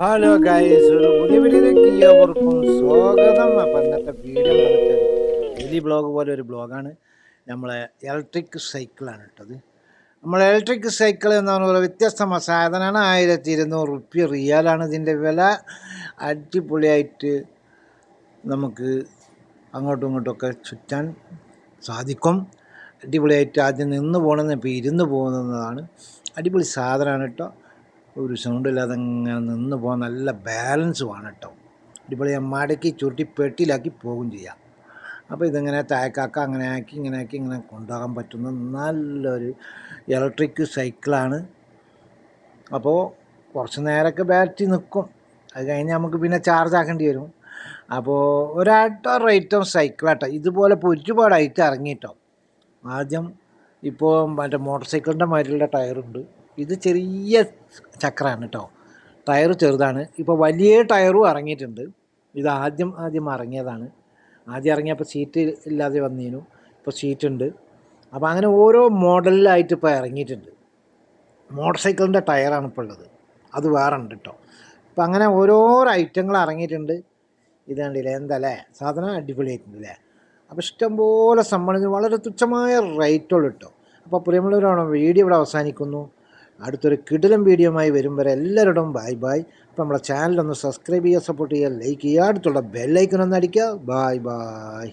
Hello guys ഒരു പുതിയ വീഡിയോയിലേക്ക് എല്ലാവർക്കും സ്വാഗതം അപ്പം ഇന്നത്തെ വീഡിയോ എന്ന് വെച്ചാൽ ഡെയിലി ബ്ലോഗ് പോലെ ഒരു ബ്ലോഗാണ് നമ്മളെ ഇലക്ട്രിക് സൈക്കിളാണ് ഇട്ടത് നമ്മൾ ഇലക്ട്രിക് സൈക്കിൾ എന്ന് പറഞ്ഞാൽ വ്യത്യസ്തമായ സാധനമാണ്. ആയിരത്തി ഇരുന്നൂറ് റുപ്യ റിയാലാണ് ഇതിന്റെ വില. അടിപൊളിയായിട്ട് നമുക്ക് അങ്ങോട്ടും ഇങ്ങോട്ടുമൊക്കെ ചുറ്റാൻ സാധിക്കും. അടിപൊളിയായിട്ട് ആദ്യം നിന്ന് പോകണമെന്ന് ഇപ്പോൾ ഇരുന്ന് പോകുന്നതാണ്. അടിപൊളി സാധനമാണ് കേട്ടോ. ഒരു സൗണ്ട് ഇല്ലാതെ ഇങ്ങനെ നിന്ന് പോകാൻ നല്ല ബാലൻസ് വേണം കേട്ടോ അടിപൊളി മടക്കി ചുരുട്ടി പെട്ടിയിലാക്കി പോകും ചെയ്യാം. അപ്പോൾ ഇതിങ്ങനെ താഴക്കാക്ക അങ്ങനെ ആക്കി ഇങ്ങനെ ആക്കി ഇങ്ങനെ കൊണ്ടുപോകാൻ പറ്റുന്ന നല്ലൊരു ഇലക്ട്രിക് സൈക്കിളാണ് അപ്പോൾ കുറച്ച് നേരമൊക്കെ ബാറ്ററി നിൽക്കും അത് കഴിഞ്ഞ് നമുക്ക് പിന്നെ ചാർജ് ആക്കേണ്ടി വരും. അപ്പോൾ ഒരാട്ടോ ഐറ്റം സൈക്കിളാട്ടോ ഇതുപോലെ ഇപ്പോൾ ഐറ്റം ഇറങ്ങിയിട്ടോ ആദ്യം ഇപ്പോൾ മറ്റേ മോട്ടോർ സൈക്കിളിന്റെ മാതിരിയുള്ള ടയറുണ്ട് ഇത് ചെറിയ ചക്രമാണ് കേട്ടോ ടയർ ചെറുതാണ്. ഇപ്പോൾ വലിയ ടയറും ഇറങ്ങിയിട്ടുണ്ട്. ഇത് ആദ്യം ആദ്യം ഇറങ്ങിയതാണ്. ആദ്യം ഇറങ്ങിയപ്പോൾ സീറ്റ് ഇല്ലാതെ വന്നീനു. ഇപ്പോൾ സീറ്റ് ഉണ്ട്. അപ്പോൾ അങ്ങനെ ഓരോ മോഡലിലായിട്ട് ഇപ്പോൾ ഇറങ്ങിയിട്ടുണ്ട്. മോട്ടോർ സൈക്കിളിന്റെ ടയറാണ് ഇപ്പോൾ ഉള്ളത്. അത് വേറെ ഉണ്ട് കേട്ടോ അപ്പോൾ അങ്ങനെ ഓരോ ഐറ്റങ്ങൾ ഇറങ്ങിയിട്ടുണ്ട്. ഇത് കണ്ടില്ലേ? എന്തല്ലേ? സാധനം അടിപൊളിയായിട്ടുണ്ട് അല്ലേ അപ്പോൾ ഇഷ്ടംപോലെ സമ്മാനിച്ച് വളരെ തുച്ഛമായ റേറ്റുള്ളൂ കേട്ടോ അപ്പോൾ പ്രിയമുള്ളവരാണോ? വീഡിയോ ഇവിടെ അവസാനിക്കുന്നു. അടുത്തൊരു കിടിലം വീഡിയോമായി വരും വരെ എല്ലാവരോടും ബൈ ബൈ അപ്പോൾ ചാനൽ ഒന്ന് സബ്സ്ക്രൈബ് ചെയ്യുക സപ്പോർട്ട് ചെയ്യുക ലൈക്ക് ചെയ്യുക അടുത്തുള്ള ബെല്ലൈക്കൺ ഒന്ന് അടിക്കുക. Bye bye